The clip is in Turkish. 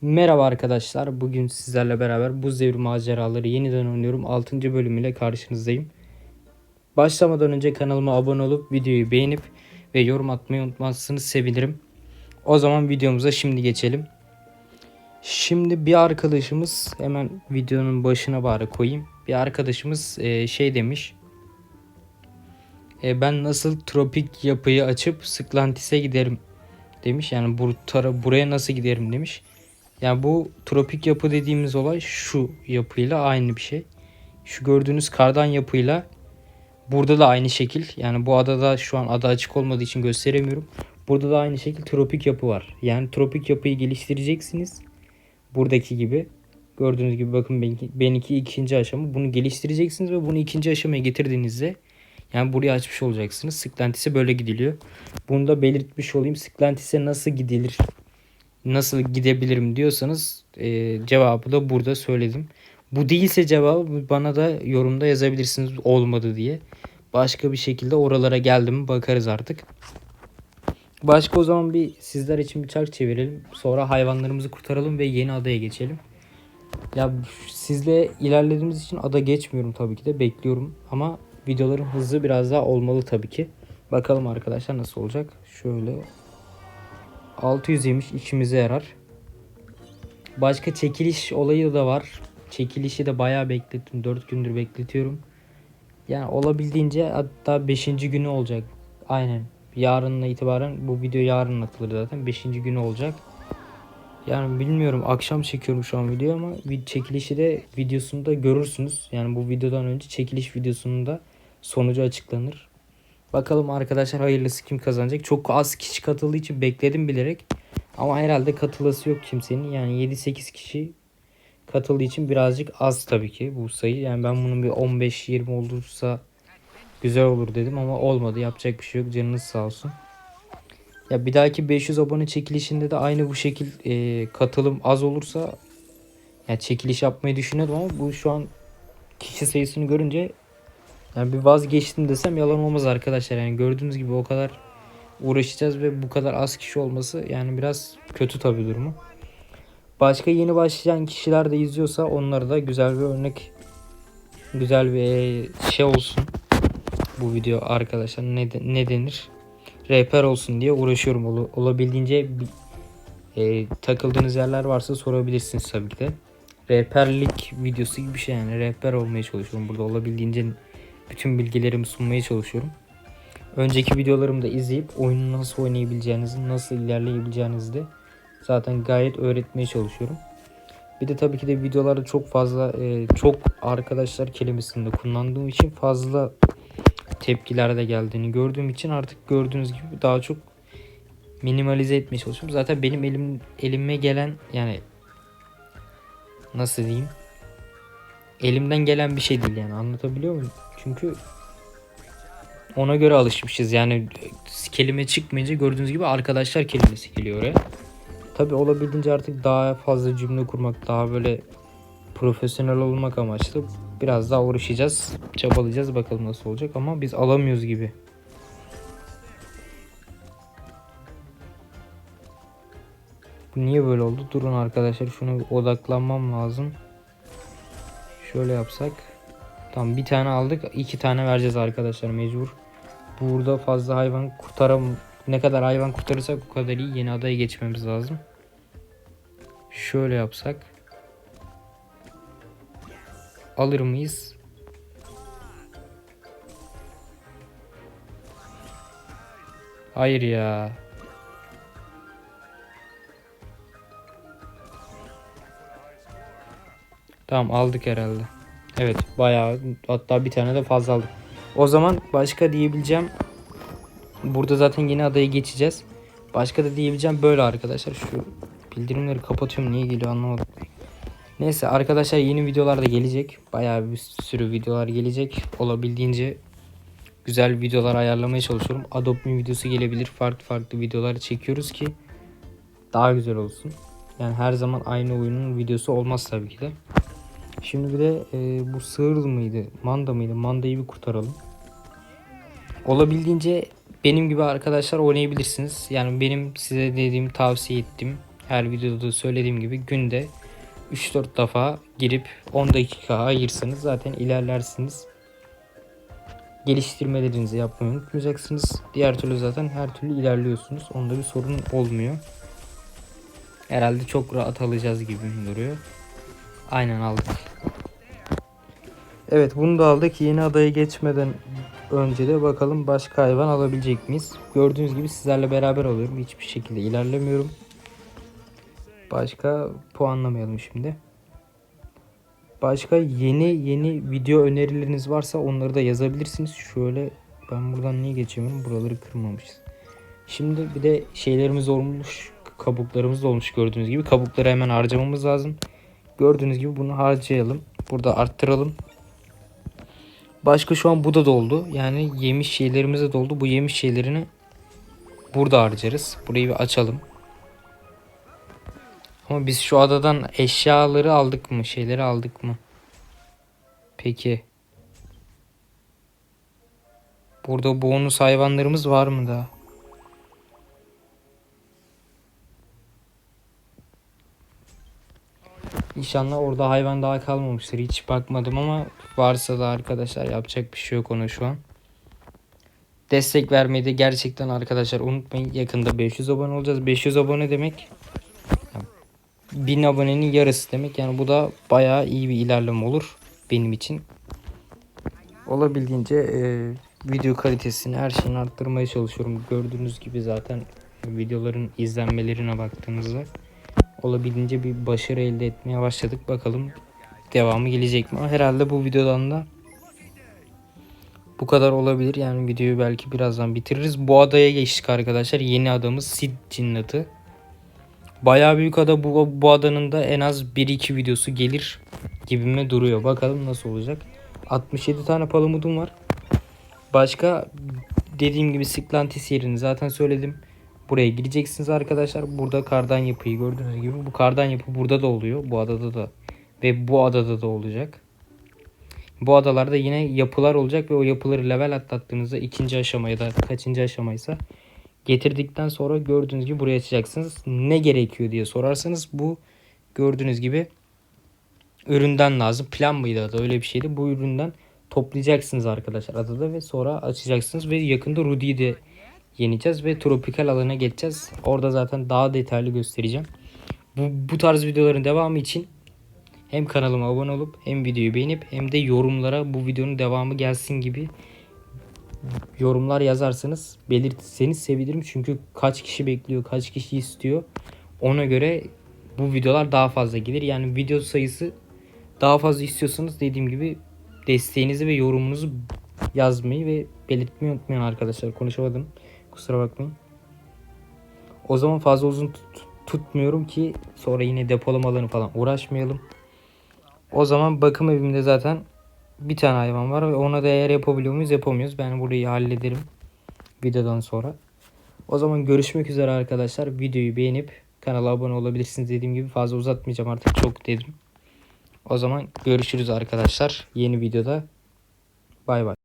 Merhaba arkadaşlar. Bugün sizlerle beraber Buz Devri Maceraları yeniden oynuyorum. 6. bölümüyle karşınızdayım. Başlamadan önce kanalıma abone olup videoyu beğenip ve yorum atmayı unutmazsanız sevinirim. O zaman videomuza şimdi geçelim. Şimdi bir arkadaşımız hemen videonun başına bari koyayım. Bir arkadaşımız e, şey demiş. E, ben nasıl tropik yapıyı açıp Sıklantis'e giderim demiş. Yani bu tara buraya nasıl giderim demiş. Yani bu tropik yapı dediğimiz olay şu yapıyla aynı bir şey. Şu gördüğünüz kardan yapıyla burada da aynı şekil. Yani bu adada şu an ada açık olmadığı için gösteremiyorum. Burada da aynı şekil tropik yapı var. Yani tropik yapıyı geliştireceksiniz. Buradaki gibi. Gördüğünüz gibi bakın benimki, benimki ikinci aşama. Bunu geliştireceksiniz ve bunu ikinci aşamaya getirdiğinizde yani buraya açmış olacaksınız. Sıklantis'e böyle gidiliyor. Bunu da belirtmiş olayım. Sıklantis'e nasıl gidilir nasıl gidebilirim diyorsanız e, cevabı da burada söyledim. Bu değilse cevabı bana da yorumda yazabilirsiniz olmadı diye. Başka bir şekilde oralara geldim mi bakarız artık. Başka o zaman bir sizler için bir çark çevirelim. Sonra hayvanlarımızı kurtaralım ve yeni adaya geçelim. Ya sizle ilerlediğimiz için ada geçmiyorum tabii ki de bekliyorum. Ama videoların hızı biraz daha olmalı tabii ki. Bakalım arkadaşlar nasıl olacak. Şöyle 600 yemiş işimize yarar. Başka çekiliş olayı da var. Çekilişi de bayağı beklettim. 4 gündür bekletiyorum. Yani olabildiğince hatta 5. günü olacak. Aynen. Yarınla itibaren bu video yarın atılır zaten. 5. günü olacak. Yani bilmiyorum akşam çekiyorum şu an video ama çekilişi de videosunda görürsünüz. Yani bu videodan önce çekiliş videosunun da sonucu açıklanır. Bakalım arkadaşlar hayırlısı kim kazanacak. Çok az kişi katıldığı için bekledim bilerek. Ama herhalde katılası yok kimsenin. Yani 7-8 kişi katıldığı için birazcık az tabii ki bu sayı. Yani ben bunun bir 15-20 olursa güzel olur dedim ama olmadı. Yapacak bir şey yok. Canınız sağ olsun. Ya bir dahaki 500 abone çekilişinde de aynı bu şekil e, katılım az olursa ya çekiliş yapmayı düşünüyordum ama bu şu an kişi sayısını görünce yani bir vazgeçtim desem yalan olmaz arkadaşlar. Yani gördüğünüz gibi o kadar uğraşacağız ve bu kadar az kişi olması yani biraz kötü tabii durumu. Başka yeni başlayan kişiler de izliyorsa onlara da güzel bir örnek güzel bir şey olsun. Bu video arkadaşlar ne, ne denir? Rehber olsun diye uğraşıyorum. Ol, olabildiğince e, takıldığınız yerler varsa sorabilirsiniz tabii ki de. Rehberlik videosu gibi bir şey yani. Rehber olmaya çalışıyorum burada. Olabildiğince bütün bilgilerimi sunmaya çalışıyorum. Önceki videolarımı da izleyip oyunu nasıl oynayabileceğinizi, nasıl ilerleyebileceğinizi de zaten gayet öğretmeye çalışıyorum. Bir de tabii ki de videolarda çok fazla e, çok arkadaşlar kelimesini de kullandığım için fazla tepkiler de geldiğini gördüğüm için artık gördüğünüz gibi daha çok minimalize etmeye çalışıyorum. Zaten benim elim elime gelen yani nasıl diyeyim elimden gelen bir şey değil yani anlatabiliyor muyum? Çünkü ona göre alışmışız. Yani kelime çıkmayınca gördüğünüz gibi arkadaşlar kelimesi geliyor oraya. Tabi olabildiğince artık daha fazla cümle kurmak, daha böyle profesyonel olmak amaçlı biraz daha uğraşacağız. Çabalayacağız bakalım nasıl olacak ama biz alamıyoruz gibi. Niye böyle oldu? Durun arkadaşlar şunu odaklanmam lazım. Şöyle yapsak. Tamam bir tane aldık. iki tane vereceğiz arkadaşlar mecbur. Burada fazla hayvan kurtaram ne kadar hayvan kurtarırsak o kadar iyi. Yeni adaya geçmemiz lazım. Şöyle yapsak. Alır mıyız? Hayır ya. Tamam aldık herhalde. Evet bayağı hatta bir tane de fazla aldık. O zaman başka diyebileceğim burada zaten yeni adaya geçeceğiz. Başka da diyebileceğim böyle arkadaşlar. Şu bildirimleri kapatıyorum niye geliyor anlamadım. Neyse arkadaşlar yeni videolar da gelecek. Bayağı bir sürü videolar gelecek. Olabildiğince güzel videolar ayarlamaya çalışıyorum. Adobe videosu gelebilir. Farklı farklı videolar çekiyoruz ki daha güzel olsun. Yani her zaman aynı oyunun videosu olmaz tabii ki de. Şimdi bir de e, bu sığır mıydı? Manda mıydı? Mandayı bir kurtaralım. Olabildiğince benim gibi arkadaşlar oynayabilirsiniz. Yani benim size dediğim tavsiye ettiğim Her videoda da söylediğim gibi günde 3-4 defa girip 10 dakika ayırsanız zaten ilerlersiniz. Geliştirmelerinizi yapmayı unutmayacaksınız. Diğer türlü zaten her türlü ilerliyorsunuz. Onda bir sorun olmuyor. Herhalde çok rahat alacağız gibi duruyor. Aynen aldık. Evet bunu da aldık. Yeni adaya geçmeden önce de bakalım başka hayvan alabilecek miyiz? Gördüğünüz gibi sizlerle beraber alıyorum. Hiçbir şekilde ilerlemiyorum. Başka puanlamayalım şimdi. Başka yeni yeni video önerileriniz varsa onları da yazabilirsiniz. Şöyle ben buradan niye geçemiyorum? Buraları kırmamışız. Şimdi bir de şeylerimiz olmuş. Kabuklarımız da olmuş gördüğünüz gibi. Kabukları hemen harcamamız lazım. Gördüğünüz gibi bunu harcayalım. Burada arttıralım. Başka şu an bu da doldu. Yani yemiş şeylerimiz de doldu. Bu yemiş şeylerini burada harcarız. Burayı bir açalım. Ama biz şu adadan eşyaları aldık mı? Şeyleri aldık mı? Peki. Burada bonus hayvanlarımız var mı daha? İnşallah orada hayvan daha kalmamıştır. Hiç bakmadım ama varsa da arkadaşlar yapacak bir şey yok ona şu an. Destek vermeyi de gerçekten arkadaşlar unutmayın. Yakında 500 abone olacağız. 500 abone demek 1000 abonenin yarısı demek. Yani bu da bayağı iyi bir ilerleme olur benim için. Olabildiğince e, video kalitesini her şeyini arttırmaya çalışıyorum. Gördüğünüz gibi zaten videoların izlenmelerine baktığımızda olabildiğince bir başarı elde etmeye başladık. Bakalım devamı gelecek mi? Herhalde bu videodan da bu kadar olabilir. Yani videoyu belki birazdan bitiririz. Bu adaya geçtik arkadaşlar. Yeni adamız Sid Cinnat'ı. Bayağı büyük ada bu, bu adanın da en az 1-2 videosu gelir gibime duruyor. Bakalım nasıl olacak. 67 tane palamudum var. Başka dediğim gibi Siklantis yerini zaten söyledim. Buraya gireceksiniz arkadaşlar. Burada kardan yapıyı gördüğünüz gibi. Bu kardan yapı burada da oluyor. Bu adada da ve bu adada da olacak. Bu adalarda yine yapılar olacak ve o yapıları level atlattığınızda ikinci aşamaya da kaçıncı aşamaysa getirdikten sonra gördüğünüz gibi buraya açacaksınız. Ne gerekiyor diye sorarsanız bu gördüğünüz gibi üründen lazım. Plan mıydı adı öyle bir şeydi. Bu üründen toplayacaksınız arkadaşlar adada ve sonra açacaksınız ve yakında Rudy'yi de yeneceğiz ve tropikal alana geçeceğiz. Orada zaten daha detaylı göstereceğim. Bu, bu tarz videoların devamı için hem kanalıma abone olup hem videoyu beğenip hem de yorumlara bu videonun devamı gelsin gibi yorumlar yazarsanız belirtirseniz sevinirim. Çünkü kaç kişi bekliyor, kaç kişi istiyor. Ona göre bu videolar daha fazla gelir. Yani video sayısı daha fazla istiyorsanız dediğim gibi desteğinizi ve yorumunuzu yazmayı ve belirtmeyi unutmayın arkadaşlar. Konuşamadım. Kusura bakmayın. O zaman fazla uzun tut- tutmuyorum ki sonra yine depolama alanı falan uğraşmayalım. O zaman bakım evimde zaten bir tane hayvan var ve ona da eğer yapabiliyor muyuz yapamıyoruz. Ben burayı hallederim videodan sonra. O zaman görüşmek üzere arkadaşlar. Videoyu beğenip kanala abone olabilirsiniz dediğim gibi fazla uzatmayacağım artık çok dedim. O zaman görüşürüz arkadaşlar yeni videoda. Bay bay.